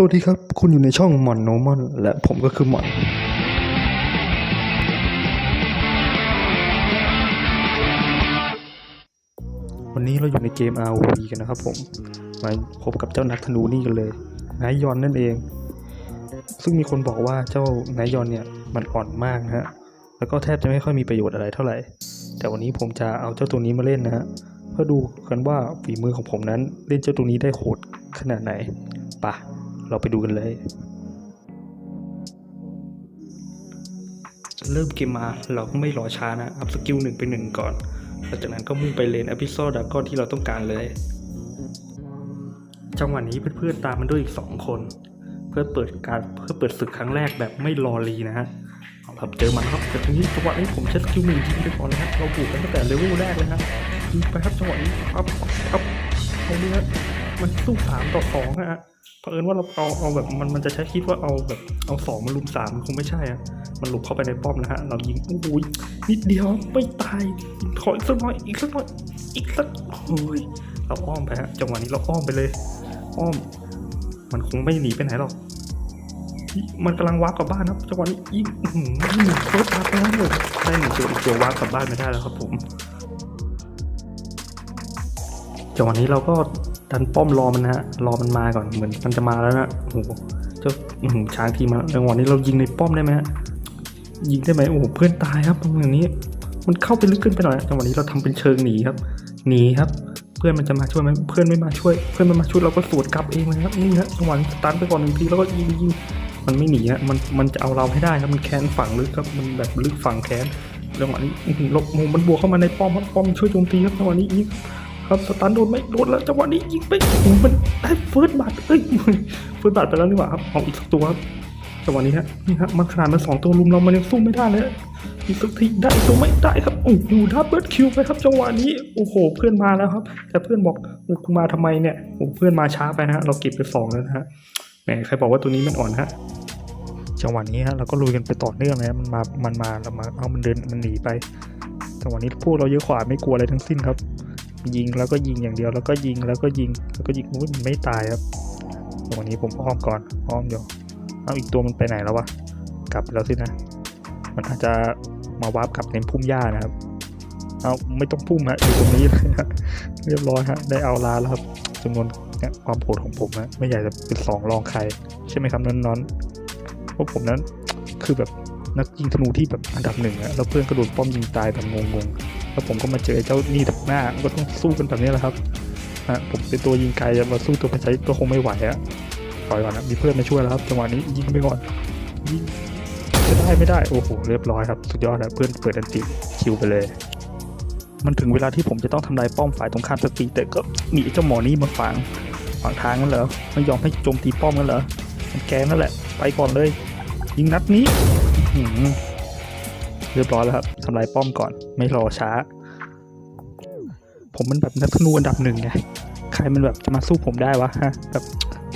สวัสดีครับ คุณอยู่ในช่องหมอนโนมอนและผมก็คือหมอน วันนี้เราอยู่ในเกม ROV กันนะครับผม มาพบกับเจ้านักธนูนี่กันเลย นายยอนนั่นเอง ซึ่งมีคนบอกว่าเจ้านายยอนเนี่ยมันอ่อนมากนะฮะ แล้วก็แทบจะไม่ค่อยมีประโยชน์อะไรเท่าไหร่ แต่วันนี้ผมจะเอาเจ้าตัวนี้มาเล่นนะฮะ เพื่อดูกันว่าฝีมือของผมนั้นเล่นเจ้าตัวนี้ได้โหดขนาดไหนไปะ เราไปดูกันเลย เริ่มเกมมาเราก็ไม่รอช้านะ อัพสกิลหนึ่งไปหนึ่งก่อน หลังจากนั้นก็มุ่งไปเลนอพิโซดดากอนที่เราต้องการเลย จังหวะนี้เพื่อนๆตามมันด้วยอีกสองคน เพื่อเปิดการเพื่อเปิดศึกครั้งแรกแบบไม่รอรีนะฮะเอาครับเจอมันครับแต่ทีนี้จังหวะนี้ผมใช้สกิลหนึ่งยิงไปก่อนนะฮะเราบุกกันตั้งแต่เลเวลแรกเลยฮะยิงไปครับจังหวะนี้อัพอัพเอาเนี้ย มันสู้สามต่อสองอะฮะเผอิญว่าเราเอาเอาแบบมันมันจะใช้คิดว่าเอาแบบเอาสองมาลุมสามมันคงไม่ใช่อะมันหลบเข้าไปในป้อมนะฮะ เรายิงโอ้ยนิดเดียวไม่ตายขออีกสักหน่อยอีกสักหน่อยอีกสักโอ้ยเราอ้อมไปฮะจังหวะนี้เราอ้อมไปเลย อ้อม มันคงไม่หนีไปไหนหรอกมันกำลังวาร์ปกลับบ้านครับจังหวะนี้ยิงอื้อหือหนึ่งโคตรวาร์ปไปแล้วเลยได้หนึ่งตัวอีกตัววาร์ปกลับบ้านไม่ได้แล้วครับผมจังหวะนี้เราก็ ดันป้อมรอมันนะฮะรอมันมาก่อนเหมือนมันจะมาแล้วนะโอ้โหเจ้าอื้อหือช้างทีมาจังหวะนี้เรายิงในป้อมได้ไหมฮะยิงได้ไหมโอ้โหเพื่อนตายครับตรงนี้ มันเข้าไปลึกขึ้นไปหน่อยจังหวะนี้เราทำเป็นเชิงหนีครับ หนีครับ เพื่อนมันจะมาช่วยไหมเพื่อนไม่มาช่วย เพื่อนมันมาช่วยเราก็สวนกลับเองเลยครับนี่ฮะจังหวะนี้สตันไปก่อนหนึ่งทีแล้วก็ยิงยิงมันไม่หนีฮะมันมันจะเอาเราให้ได้ครับมันแค้นฝังลึกครับมันแบบลึกฝังแค้นจังหวะนี้อื้อหือหลบมุมมันบวกเข้ามาในป้อมครับป้อมช่วยโจมตีครับจังหวะนี้ยิง ครับสตันโดนไหมโดนแล้วจังหวะนี้ยิงไปโอ้มันได้เฟิร์สบัตเอ้ยเฟิร์สบัตไปแล้วนี่หว่าครับเอาอีกสักตัวครับจังหวะนี้ฮะนี่ฮะมันขนาดมันสองตัวลุมเรามันยังสู้ไม่ได้เลยอีกสักทีได้ตัวไม่ได้ครับโอ้โหดับเบิลคิวไปครับจังหวะนี้โอ้โหเพื่อนมาแล้วครับ แต่เพื่อนบอกโอ้กูมาทำไมเนี่ยโอ้เพื่อนมาช้าไปนะฮะเราเก็บไปสองแล้วนะฮะแหมใครบอกว่าตัวนี้มันอ่อนฮะจังหวะนี้ฮะเราก็ลุยกันไปต่อเนื่องเลยฮะมันมามันมาเรามาเอามันเดินมันหนีไปจังหวะนี้พวกเราเยอะขวาไม่กลัวอะไรทั้งสิ้นครับ ยิงแล้วก็ยิงอย่างเดียวแล้วก็ยิงแล้วก็ยิงแล้วก็ยิงอุ๊ยมันไม่ตายครับจังวะนี้ผมอ้อมก่อนอ้อมเดี๋ยวเอาอีกตัวมันไปไหนแล้ววะกลับแล้วสินะ มันอาจจะมาวาร์ปกลับในพุ่มหญ้านะครับ เอาไม่ต้องพุ่มฮะอยู่ตรงนี้เลยฮะเรียบร้อยฮะได้เอาลาแล้วครับจำนวนเนี่ยความโหดของผมนะไม่อยากจะเป็นสองรองใคร ใช่ไหมครับนอนเพราะผมนั้นคือแบบนักยิงธนูที่แบบอันดับหนึ่งอะแล้วเพื่อนก็โดนป้อมยิงตายแบบงงๆ แล้วผมก็มาเจอเจ้านี่ดักหน้าก็ต้องสู้กันแบบนี้แหละครับฮะผมเป็นตัวยิงไกลจะมาสู้ตัวกระใช้ก็คงไม่ไหวอะปล่อยก่อนนะมีเพื่อนมาช่วยแล้วครับจังหวะนี้ยิงไปก่อนยิงจะได้ไม่ได้โอ้โหเรียบร้อยครับสุดยอดแล้วเพื่อนเปิดอันติคิวไปเลย มันถึงเวลาที่ผมจะต้องทำลายป้อมฝ่ายตรงข้ามสักทีแต่ก็มีเจ้าหมอนี่มาฝังฝังทางนั่นเหรอไม่ยอมให้โจมตีป้อมกันเหรอมันแกนั่นแหละ ไปก่อนเลย ยิงนัดนี้อื เรียบร้อยแล้วครับทำลายป้อมก่อน ไม่รอช้า ผมมันแบบนักธนูอันดับหนึ่งไง ใครมันแบบจะมาสู้ผมได้วะฮะ แบบ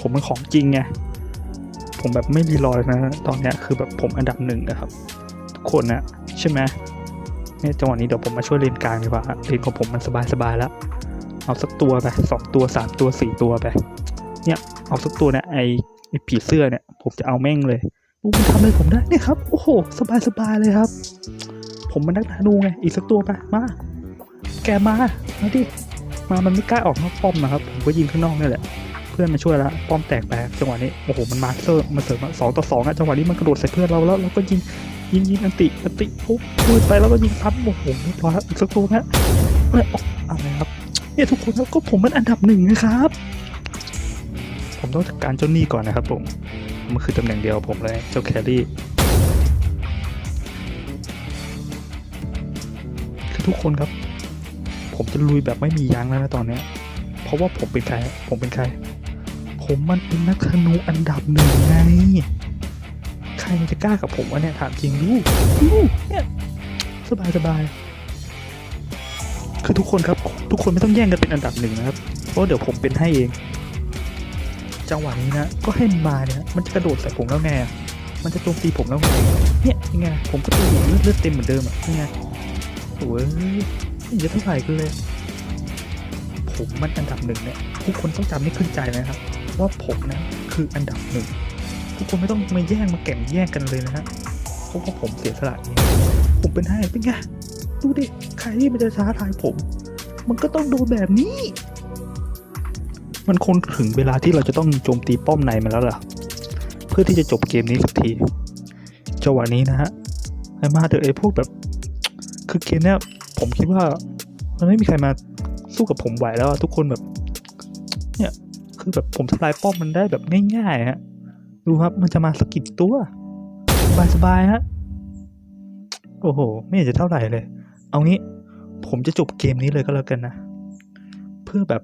ผมมันของจริงไง ผมแบบไม่รีรอเลยนะ ตอนเนี้ยคือแบบผมอันดับหนึ่งนะครับ ทุกคนนะใช่ไหมเนี่ยจังหวะนี้เดี๋ยวผมมาช่วยเลนกลางดีกว่าเลนของผมมันสบายๆแล้ว เอาสักตัวไปสองตัวสามตัวสี่ตัวไป เนี่ยเอาสักตัวเนี่ยไอไอผีเสื้อเนี่ย ผมจะเอาแม่งเลย อู้มันทำอะไรผมได้เนี่ยครับ โอ้โห สบายๆเลยครับ ผมมันนักธนูไง อีกสักตัวไป มา แกมา มาดิ มา มันไม่กล้าออกนอกป้อมนะครับ ผมก็ยิงข้างนอกนี่แหละ เพื่อนมาช่วยแล้วป้อมแตกไปจังหวะนี้ โอ้โห มันมาเซอร์มาเสริมสองต่อสองอะจังหวะนี้มันกระโดดใส่เพื่อนเราแล้วเราก็ยิง ยิงยิงอันติ อันติปุ๊บพูดไปแล้วก็ยิงซ้ำโอ้โหเรียบร้อยครับอีกสักตัวนะเอ้ยออกอะไรครับ เนี่ยทุกคนครับก็ผมมันอันดับหนึ่งนะครับ ผมต้องจัดการเจ้าหนี้ก่อนนะครับผม มันคือตำแหน่งเดียวผมเลยเจ้าแครี่คือทุกคนครับ ผมจะลุยแบบไม่มียั้งแล้วนะตอนนี้ เพราะว่าผมเป็นใคร ผมเป็นใคร ผมมันเป็นนักธนูอันดับหนึ่งไง ใครมันจะกล้ากับผมวะเนี่ยถามจริงดูดูเนี่ยสบายสบายคือทุกคนครับ ทุกคนไม่ต้องแย่งกันเป็นอันดับหนึ่งนะครับ เพราะเดี๋ยวผมเป็นให้เอง จังหวะนี้นะก็ให้มันมาเนี่ยมันจะกระโดดใส่ผมแล้วไงอะมันจะโจมตีผมแล้วไงเนี่ยยังไงผมก็ตัวเลือดเลือดเต็มเหมือนเดิมอะยังไงโอ้ยเยอะเท่าไหร่กันเลย ผมมันอันดับหนึ่งเนี่ยทุกคนต้องจำให้ขึ้นใจนะครับ ว่าผมนะคืออันดับหนึ่งทุกคนไม่ต้องมาแย่งมาแข่งแย่งกันเลยนะฮะเพราะว่าผมเสียสละเองผมเป็นให้เป็นไงดูดิใครที่มันจะท้าทายผม มันก็ต้องโดนแบบนี้ มันคงถึงเวลาที่เราจะต้องโจมตีป้อมในมันแล้วล่ะ เพื่อที่จะจบเกมนี้สักทีจังหวะนี้นะฮะไอ้มาเถอะไอ้พวกแบบ คือเกมเนี้ยผมคิดว่า มันไม่มีใครมาสู้กับผมไหวแล้วทุกคนแบบ เนี่ยคือแบบผมทำลายป้อมมันได้แบบง่ายๆฮะดูครับมันจะมาสะกิดตัว สบายๆฮะโอ้โห ไม่เห็นจะเท่าไหร่เลย เอางี้ ผมจะจบเกมนี้เลยก็แล้วกันนะ เพื่อแบบ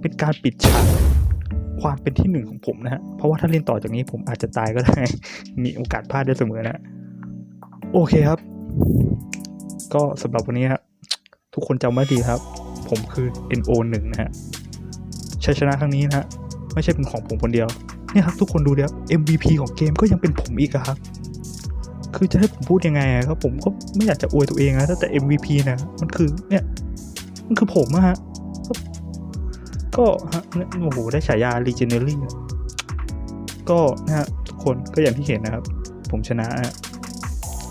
เป็นการปิดฉากความเป็นที่หนึ่งของผมนะฮะ เพราะว่าถ้าเล่นต่อจากนี้ผมอาจจะตายก็ได้ มีโอกาสพลาดได้เสมอนะ โอเคครับ ก็สำหรับวันนี้ครับทุกคนจำไว้ดีครับ ผมคือ NO 1 นะฮะชัยชนะครั้งนี้นะฮะ ไม่ใช่เป็นของผมคนเดียว เนี่ยครับทุกคนดูเดี๋ยว MVP ของเกมก็ยังเป็นผมอีกอะครับ คือจะให้ผมพูดยังไงอะครับผมก็ไม่อยากจะอวยตัวเองนะแต่ MVP นะมันคือเนี่ยมันคือผมอะฮะ ก็ฮะโอ้โหได้ฉายา Legendary ก็นะฮะทุกคนก็อย่างที่เห็นนะครับ ผมชนะฮะ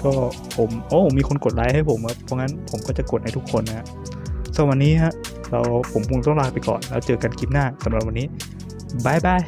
ก็ผมโอ้มีคนกดไลค์ให้ผมครับเพราะงั้นผมก็จะกดให้ทุกคนนะฮะสำหรับวันนี้ฮะเราผมคงต้องลาไปก่อน แล้วเจอกันคลิปหน้าสำหรับวันนี้บายบาย